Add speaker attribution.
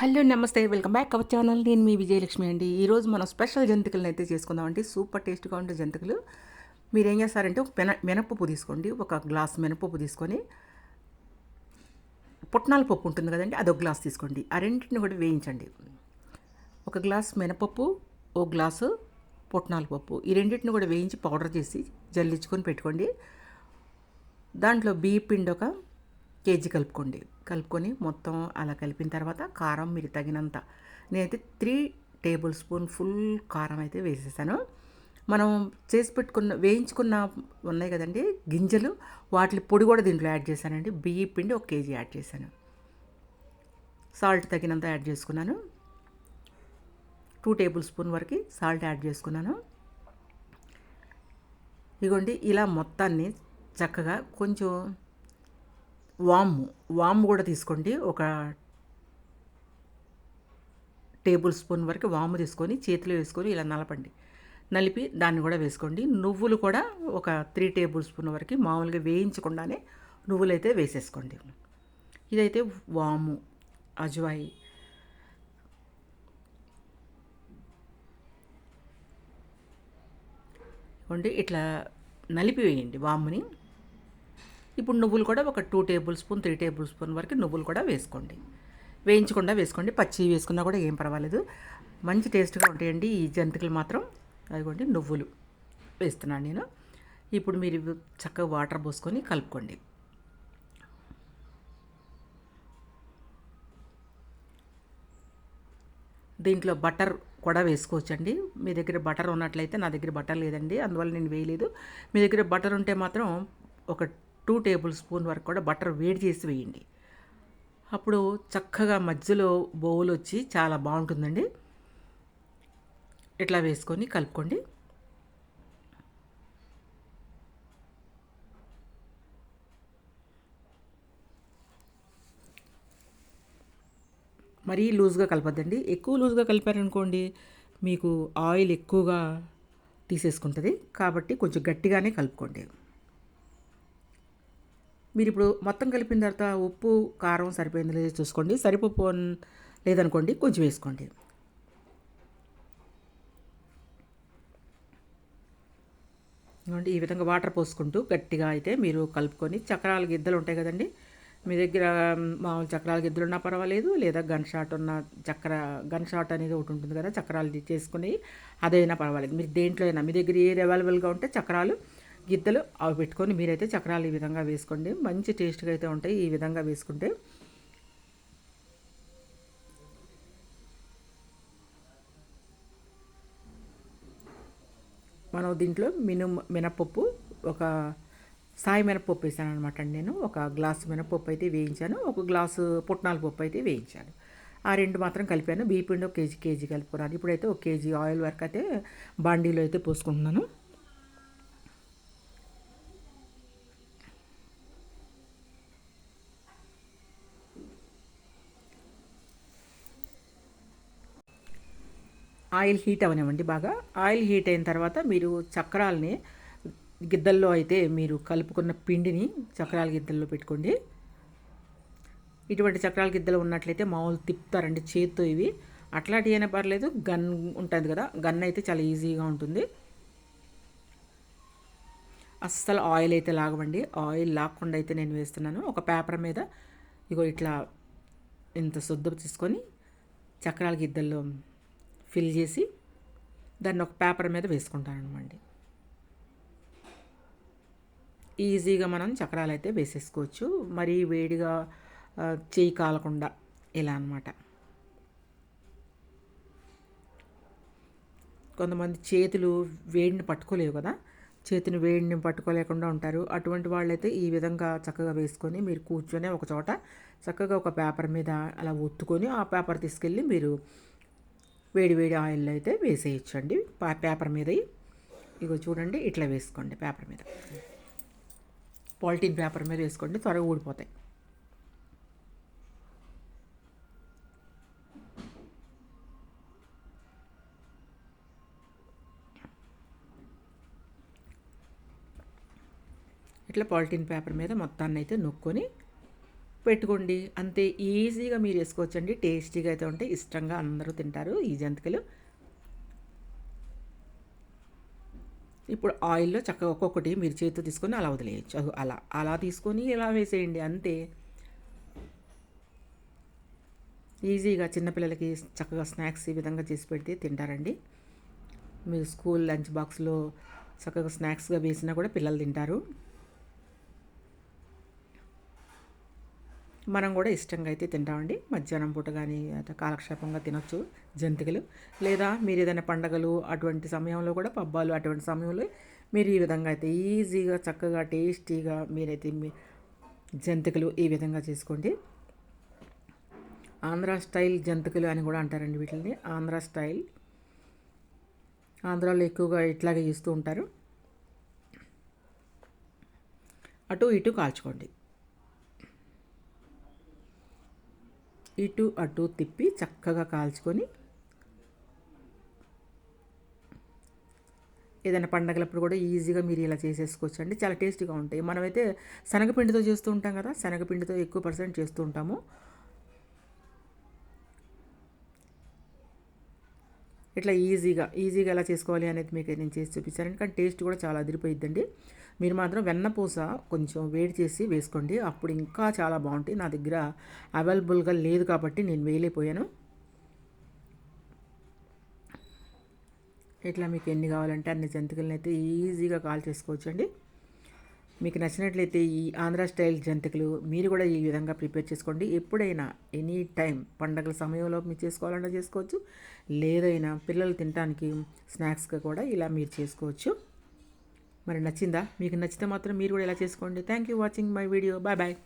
Speaker 1: Hello నమస్తే. Welcome back our channel. నేను మీ విజయలక్ష్మి అండి. ఈరోజు మనం స్పెషల్ జంతికలను అయితే చేసుకుందామండి. సూపర్ టేస్ట్గా ఉండే జంతికలు. మీరు ఏం చేస్తారంటే ఒక మెన మినపప్పు తీసుకోండి. ఒక గ్లాస్ మినపప్పు తీసుకొని పుట్నాల పప్పు ఉంటుంది కదండి అదొక గ్లాస్ తీసుకోండి. ఆ రెండింటిని కూడా వేయించండి. ఒక గ్లాస్ మినపప్పు ఒక గ్లాసు పుట్నాల పప్పు. ఈ రెండింటిని కూడా వేయించి పౌడర్ చేసి జల్లించుకొని పెట్టుకోండి. దాంట్లో బియ్య పిండి ఒక కేజీ కలుపుకోండి. కలుపుకొని మొత్తం అలా కలిపిన తర్వాత కారం మీరు తగినంత. నేనైతే త్రీ టేబుల్ స్పూన్ ఫుల్ కారం అయితే వేసేసాను. మనం చేసి పెట్టుకున్న వేయించుకున్న ఉన్నాయి కదండి గింజలు వాటి పొడి కూడా దీంట్లో యాడ్ చేశానండి. బియ్య పిండి ఒక కేజీ యాడ్ చేశాను. సాల్ట్ తగినంత యాడ్ చేసుకున్నాను. టూ టేబుల్ స్పూన్ వరకు సాల్ట్ యాడ్ చేసుకున్నాను. ఇగోండి ఇలా మొత్తాన్ని చక్కగా కొంచెం వాము వాము కూడా తీసుకోండి. ఒక టేబుల్ స్పూన్ వరకు వాము తీసుకొని చేతిలో వేసుకొని ఇలా నలపండి. నలిపి దాన్ని కూడా వేసుకోండి. నువ్వులు కూడా ఒక త్రీ టేబుల్ స్పూన్ వరకు మామూలుగా వేయించకుండానే నువ్వులు అయితే వేసేసుకోండి. ఇదైతే వాము అజ్వాయి. వండి ఇట్లా నలిపి వేయండి వాముని. ఇప్పుడు నువ్వులు కూడా ఒక two tablespoon three tablespoon వరకు నువ్వులు కూడా వేసుకోండి. వేయించకుండా వేసుకోండి. పచ్చి వేసుకున్నా కూడా ఏం పర్వాలేదు. మంచి టేస్ట్గా ఉంటాయండి ఈ జంతికలు మాత్రం. అదిగోండి నువ్వులు వేస్తున్నాను నేను. ఇప్పుడు మీరు చక్కగా వాటర్ పోసుకొని కలుపుకోండి. దీంట్లో బటర్ కూడా వేసుకోవచ్చండి. మీ దగ్గర బటర్ ఉన్నట్లయితే నా దగ్గర బటర్ లేదండి. అందువల్ల నేను వేయలేదు. మీ దగ్గర బటర్ ఉంటే మాత్రం ఒక టూ టేబుల్ స్పూన్ వరకు కూడా బటర్ వేడి చేసి వేయండి. అప్పుడు చక్కగా మధ్యలో బౌల్ వచ్చి చాలా బాగుంటుందండి. ఇట్లా వేసుకొని కలుపుకోండి. మరీ లూజ్గా కలపద్దండి. ఎక్కువ లూజ్గా కలిపారనుకోండి మీకు ఆయిల్ ఎక్కువగా తీసేసుకుంటుంది. కాబట్టి కొంచెం గట్టిగానే కలుపుకోండి. మీరు ఇప్పుడు మొత్తం కలిపిన తర్వాత ఉప్పు కారం సరిపోయింది లేదో చూసుకోండి. సరిపోపు లేదనుకోండి కొంచెం వేసుకోండి. ఈ విధంగా వాటర్ పోసుకుంటూ గట్టిగా అయితే మీరు కలుపుకొని చక్రాల గిద్దలు ఉంటాయి కదండి. మీ దగ్గర మామూలు చక్రాల గిద్దలు ఉన్నా పర్వాలేదు లేదా గన్ షాట్ ఉన్న చక్ర గన్ షాట్ అనేది ఒకటి ఉంటుంది కదా చక్రాలు చేసుకుని అదైనా పర్వాలేదు. మీరు దేంట్లో అయినా మీ దగ్గర ఏది అవైలబుల్గా ఉంటే చక్రాలు గిద్దలు అవి పెట్టుకొని మీరైతే చక్రాలు ఈ విధంగా వేసుకోండి. మంచి టేస్ట్గా అయితే ఉంటాయి ఈ విధంగా వేసుకుంటే. మనం దీంట్లో మిను మినపప్పు ఒక సాయి మినపప్పు వేసాను అనమాట అండి నేను. ఒక గ్లాసు మినపప్పు అయితే వేయించాను. ఒక గ్లాసు పుట్నాల పప్పు అయితే వేయించాను. ఆ రెండు మాత్రం కలిపాను. బీపిండి ఒక కేజీ కేజీ కలుపుకున్నాను. ఇప్పుడైతే ఒక కేజీ ఆయిల్ వరకు అయితే బాండీలో అయితే పోసుకుంటున్నాను. ఆయిల్ హీట్ అవనివ్వండి బాగా. ఆయిల్ హీట్ అయిన తర్వాత మీరు చక్రాలని గిద్దల్లో అయితే మీరు కలుపుకున్న పిండిని చక్రాల గిద్దల్లో పెట్టుకోండి. ఇటువంటి చక్రాల గిద్దలు ఉన్నట్లయితే మామూలు తిప్పుతారండి చేత్తో ఇవి. అట్లాంటివి అయినా పర్లేదు గన్ ఉంటుంది కదా గన్ అయితే చాలా ఈజీగా ఉంటుంది. అస్సలు ఆయిల్ అయితే లాగవండి. ఆయిల్ లాక్కుండా అయితే నేను వేస్తున్నాను. ఒక పేపర్ మీద ఇగో ఇట్లా ఇంత శుద్ధ తీసుకొని చక్రాల గిద్దల్లో ఫిల్ చేసి దాన్ని ఒక పేపర్ మీద వేసుకుంటాను అనమాట ఈజీగా మనం చక్రాలు అయితే వేసేసుకోవచ్చు. మరీ వేడిగా చేయి కాలకుండా ఇలా అనమాట. కొంతమంది చేతులు వేడిని పట్టుకోలేవు కదా? చేతిని వేడిని పట్టుకోలేకుండా ఉంటారు. అటువంటి వాళ్ళైతే ఈ విధంగా చక్కగా వేసుకొని మీరు కూర్చొని ఒక చోట చక్కగా ఒక పేపర్ మీద అలా ఒత్తుకొని ఆ పేపర్ తీసుకెళ్ళి మీరు వేడి వేడి ఆయిల్లో అయితే వేసేయచ్చండి. పేపర్ మీద ఇగో చూడండి ఇట్లా వేసుకోండి పేపర్ మీద. పాలిథిన్ పేపర్ మీద వేసుకోండి త్వరగా ఊడిపోతాయి. ఇట్లా పాలిథిన్ పేపర్ మీద మొత్తాన్ని అయితే నొక్కొని పెట్టుకోండి. అంతే ఈజీగా మీరు వేసుకోవచ్చండి టేస్టీగా అయితే ఉంటే ఇష్టంగా అందరూ తింటారు. ఈ జంతికలు. ఇప్పుడు ఆయిల్లో చక్కగా ఒక్కొక్కటి మీరు చేతితో తీసుకొని అలా వదిలేయచ్చు. అలా అలా తీసుకొని ఇలా వేసేయండి. అంతే. ఈజీగా చిన్నపిల్లలకి చక్కగా స్నాక్స్ ఈ విధంగా చేసి పెడితే తింటారండి. మీరు స్కూల్ లంచ్ బాక్స్లో చక్కగా స్నాక్స్గా వేసినా కూడా పిల్లలు తింటారు. మనం కూడా ఇష్టంగా అయితే తింటామండి. మధ్యాహ్నం పూట కానీ కాలక్షేపంగా తినొచ్చు జంతికలు. లేదా మీరు ఏదైనా పండగలు అటువంటి సమయంలో కూడా పబ్బాలు అటువంటి సమయంలో మీరు ఈ విధంగా అయితే ఈజీగా చక్కగా టేస్టీగా మీరైతే మీ జంతికలు ఈ విధంగా చేసుకోండి. ఆంధ్ర స్టైల్ జంతికలు అని కూడా అంటారండి వీటిని ఆంధ్ర స్టైల్. ఆంధ్రాలో ఎక్కువగా ఇట్లాగే చేస్తూ ఉంటారు. అటు ఇటు కాల్చుకోండి. ఇటు అటు తిప్పి చక్కగా కాల్చుకొని ఏదైనా పండగలప్పుడు కూడా ఈజీగా మీరు ఇలా చేసేసుకోవచ్చు అండి చాలా టేస్టీగా ఉంటాయి. మనమైతే శనగపిండితో చేస్తూ ఉంటాం కదా శనగపిండితో ఎక్కువ పర్సెంట్ చేస్తూ ఉంటాము. ఇట్లా ఈజీగా ఈజీగా ఎలా చేసుకోవాలి అనేది మీకు నేను చేసి చూపించాను. ఎందుకంటే టేస్ట్ కూడా చాలా అదిరిపోయిద్దండి. మీరు మాత్రం వెన్నపూస కొంచెం వేడి చేసి వేసుకోండి. అప్పుడు ఇంకా చాలా బాగుంటాయి. నా దగ్గర అవైలబుల్గా లేదు కాబట్టి నేను వేయలేకపోయాను. ఇట్లా మీకు ఎన్ని కావాలంటే అన్ని జంతికలను అయితే ఈజీగా కాల్ చేసుకోవచ్చండి. మీకు నచ్చినట్లయితే ఈ ఆంధ్ర స్టైల్ జంతికలు మీరు కూడా ఈ విధంగా ప్రిపేర్ చేసుకోండి. ఎప్పుడైనా ఎనీ టైం పండగల సమయంలో మీరు చేసుకోవాలన్నా చేసుకోవచ్చు. లేదైనా పిల్లలు తినడానికి స్నాక్స్గా కూడా ఇలా మీరు చేసుకోవచ్చు. మరి నచ్చిందా? మీకు నచ్చితే మాత్రం మీరు కూడా ఇలా చేసుకోండి. Thank you watching my video bye bye